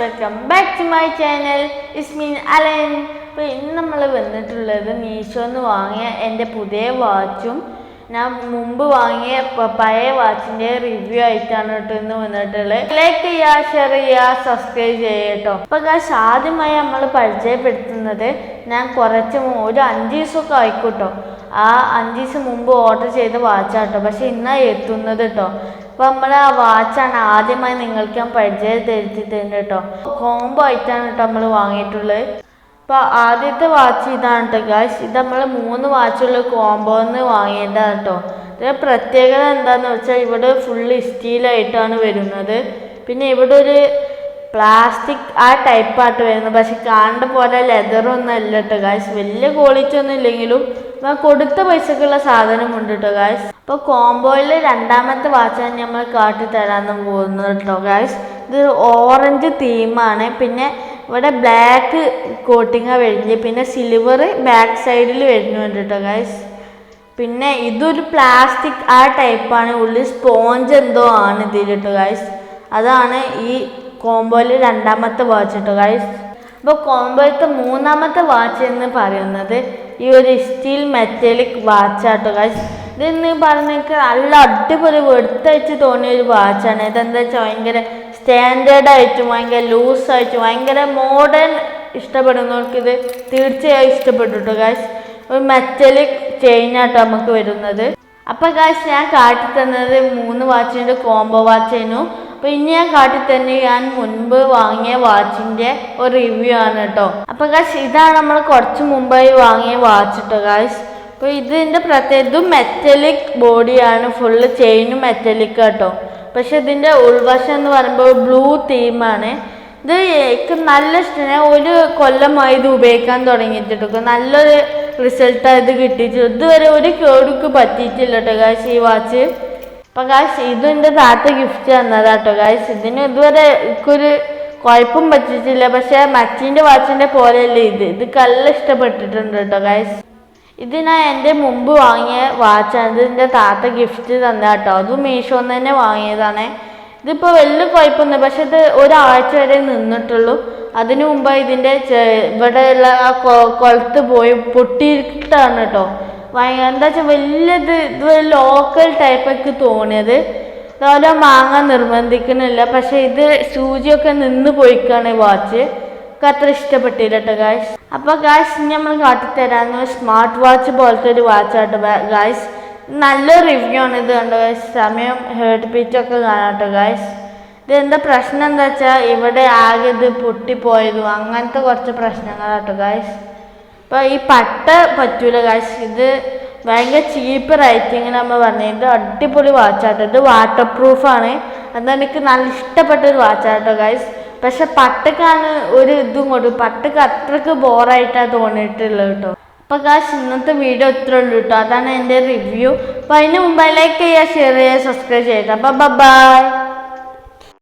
Welcome back to my channel Ismeen Alan അപ്പോൾ ഇന്ന് നമ്മൾ വന്നിട്ടുള്ളത് മീഷോന്ന് വാങ്ങിയ എന്റെ പുതിയ വാച്ചും ഞാൻ മുമ്പ് വാങ്ങിയ പഴയ വാച്ചിന്റെ റിവ്യൂ ആയിട്ടാണ് കേട്ടോ ഇന്ന് വന്നിട്ടുള്ളത് ലൈക്ക് ചെയ്യുക ഷെയർ ചെയ്യുക സബ്സ്ക്രൈബ് ചെയ്യുക കേട്ടോ. അപ്പോൾ കാശ് ആദ്യമായി നമ്മൾ പരിചയപ്പെടുത്തുന്നത് ഞാൻ കുറച്ച് ഒരു അഞ്ച് ദിവസമൊക്കെ ആയിക്കോട്ടോ. ആ അഞ്ച് ദിവസം മുമ്പ് ഓർഡർ ചെയ്ത വാച്ചാട്ടോ പക്ഷെ ഇന്നാണ് എത്തുന്നത് കേട്ടോ. അപ്പൊ നമ്മൾ ആ വാച്ചാണ് ആദ്യമായി നിങ്ങൾക്ക് ഞാൻ പരിചയപ്പെടുത്തിയിട്ടുണ്ട് കേട്ടോ. കോംബോ ആയിട്ടാണ് കേട്ടോ നമ്മൾ വാങ്ങിയിട്ടുള്ളത്. അപ്പൊ ആദ്യത്തെ വാച്ച് ഇതാണ് കേട്ടോ ഗായ്സ് ഇത് നമ്മൾ മൂന്ന് വാച്ചുള്ള കോംബോന്ന് വാങ്ങിയതാണ് കേട്ടോ ഇതിന്റെ പ്രത്യേകത എന്താന്ന് വെച്ചാൽ ഇവിടെ ഫുള്ള് സ്റ്റീലായിട്ടാണ് വരുന്നത്. പിന്നെ ഇവിടെ ഒരു പ്ലാസ്റ്റിക് ആ ടൈപ്പായിട്ട് വരുന്നത്. പക്ഷെ കാണേണ്ട പോലെ ലെതറൊന്നും അല്ല കേട്ടോ ഗായ്സ് വലിയ ക്വാളിറ്റി ഒന്നും ഇല്ലെങ്കിലും കൊടുത്ത പൈസക്കുള്ള സാധനമുണ്ട് കേട്ടോ ഗായ്സ് അപ്പോൾ കോംബോയിൽ രണ്ടാമത്തെ വാച്ചാണ് നമ്മൾ കാട്ടി തരാമെന്ന് പോകുന്നത് കേട്ടോ ഗായ്സ് ഇത് ഓറഞ്ച് തീമാണ് പിന്നെ ഇവിടെ ബ്ലാക്ക് കോട്ടിങ്ങാണ് വരുന്നത്. പിന്നെ സിൽവർ ബാക്ക് സൈഡിൽ വരുന്നുണ്ട് കേട്ടോ ഗൈസ് പിന്നെ ഇതൊരു പ്ലാസ്റ്റിക് ആ ടൈപ്പാണ് ഉള്ളിൽ സ്പോഞ്ച് എന്തോ ആണ് ഇതിൽ കേട്ടോ ഗൈസ് അതാണ് ഈ കോംബോയിൽ രണ്ടാമത്തെ വാച്ച് കേട്ടോ ഗൈസ് അപ്പോൾ കോംബോയിലത്തെ മൂന്നാമത്തെ വാച്ച് എന്ന് പറയുന്നത് ഈ ഒരു സ്റ്റീൽ മെറ്റാലിക് വാച്ചാട്ടോ ഗൈസ് ഇതെന്ന് പറഞ്ഞാൽ നല്ല അടിപൊളി വെടുത്തയച്ച് തോന്നിയ ഒരു വാച്ചാണ് ഇതെന്താ വെച്ചാൽ ഭയങ്കര സ്റ്റാൻഡേർഡ് ഭയങ്കര ലൂസായിട്ടും ഭയങ്കര മോഡേൺ ഇഷ്ടപ്പെടുന്നവർക്ക് ഇത് തീർച്ചയായും ഇഷ്ടപ്പെട്ടു കേട്ടോ ഗായ്സ് ഒരു മെറ്റലിക് ചെയിനാട്ടോ നമുക്ക് വരുന്നത്. അപ്പം ഗായ്സ് ഞാൻ കാട്ടി തന്നത് മൂന്ന് വാച്ചിന്റെ കോംബോ വാച്ചായിരുന്നു അപ്പം ഇനി ഞാൻ കാട്ടി തന്നെ ഞാൻ മുൻപ് വാങ്ങിയ വാച്ചിന്റെ ഒരു റിവ്യൂ ആണ് കേട്ടോ അപ്പം ഗായ്സ് ഇതാണ് നമ്മൾ കുറച്ച് മുമ്പായി വാങ്ങിയ വാച്ച് കേട്ടോ ഗായ്സ് അപ്പോൾ ഇതിന്റെ പ്രത്യേകം മെറ്റലിക് ബോഡിയാണ് ഫുള്ള് ചെയിനും മെറ്റലിക് കേട്ടോ പക്ഷെ ഇതിന്റെ ഉൾവശം എന്ന് പറയുമ്പോൾ ബ്ലൂ തീമാണ് ഇത് എനിക്ക് നല്ല ഇഷ്ടമാണ് ഒരു കൊല്ലമായി ഇത് ഉപയോഗിക്കാൻ തുടങ്ങിയിട്ടുണ്ട് നല്ലൊരു റിസൾട്ടാണ് ഇത് കിട്ടിയിട്ട് ഇതുവരെ ഒരു കേടുക്ക് പറ്റിയിട്ടില്ല കേട്ടോ കാശ് ഈ വാച്ച് അപ്പം കാശ് ഇത് എന്റെ താത്ത ഗിഫ്റ്റ് തന്നതാ കേട്ടോ കാശ് ഇതിന് ഇതുവരെ എനിക്കൊരു കുഴപ്പം പറ്റിയിട്ടില്ല. പക്ഷേ മച്ചിന്റെ വാച്ചിന്റെ പോലെയല്ല ഇത്. ഇത് കല്ല ഇഷ്ടപ്പെട്ടിട്ടുണ്ട് കേട്ടോ ഗായ്സ് ഇത് ഞാൻ എന്റെ മുമ്പ് വാങ്ങിയ വാച്ചാണ് ഇത് എന്റെ താത്ത ഗിഫ്റ്റ് തന്ന കേട്ടോ. അത് മീഷോന്ന് തന്നെ വാങ്ങിയതാണ്. ഇതിപ്പോൾ വലിയ കുഴപ്പമൊന്നും പക്ഷെ ഇത് ഒരാഴ്ച വരെ നിന്നിട്ടുള്ളൂ. അതിനു മുമ്പ് ഇതിന്റെ ഇവിടെയുള്ള ആ കൊളത്ത് പോയി പൊട്ടിയിട്ടാണ് കേട്ടോ. ഭയങ്കര എന്താ വെച്ചാൽ വലിയത് ഇത് ലോക്കൽ ടൈപ്പൊക്കെ തോന്നിയത്. അതുപോലെ വാങ്ങാൻ നിർബന്ധിക്കുന്നില്ല പക്ഷേ ഇത് സൂചിയൊക്കെ നിന്ന് പോയിക്കാണ് വാച്ച്. എനിക്ക് അത്ര ഇഷ്ടപ്പെട്ടില്ല കേട്ടോ ഗായ്സ് അപ്പോൾ ഗായ്സ് നമ്മൾ കാട്ടിത്തരാന്ന് സ്മാർട്ട് വാച്ച് പോലത്തെ ഒരു വാച്ചാട്ടോ ഗായ്സ് നല്ല റിവ്യൂ ആണ് ഇത് കണ്ടോ ഗായ്സ് സമയം ഹേർട്ട് പീച്ചൊക്കെ കാണാം കേട്ടോ ഗായ്സ് ഇത് എന്താ പ്രശ്നം എന്താ വെച്ചാൽ ഇവിടെ ആകെ ഇത് പൊട്ടിപ്പോയതും അങ്ങനത്തെ കുറച്ച് പ്രശ്നങ്ങളാട്ടോ ഗായ്സ് അപ്പോൾ ഈ പട്ട പറ്റൂല ഗായ്സ് ഇത് ഭയങ്കര ചീപ്പ് റേറ്റിങ്ങിന് നമ്മൾ പറഞ്ഞത് ഇത് അടിപൊളി വാച്ചാട്ടോ ഇത് വാട്ടർ പ്രൂഫാണ് അതെനിക്ക് നല്ല ഇഷ്ടപ്പെട്ട ഒരു വാച്ചാട്ടോ ഗായ്സ് പക്ഷെ പട്ടക്കാണ് ഒരു ഇതും കൊടുക്കും പട്ടക്ക് അത്രയ്ക്ക് ബോറായിട്ടാണ് തോന്നിയിട്ടുള്ളത് കേട്ടോ. അപ്പൊ കാശ് ഇന്നത്തെ വീഡിയോ ഇത്രേ ഉള്ളൂ കേട്ടോ. അതാണ് എന്റെ റിവ്യൂ അപ്പൊ അതിന് മുമ്പ് ലൈക്ക് ചെയ്യുക ഷെയർ ചെയ്യുക സബ്സ്ക്രൈബ് ചെയ്യുക. അപ്പൊ ബൈ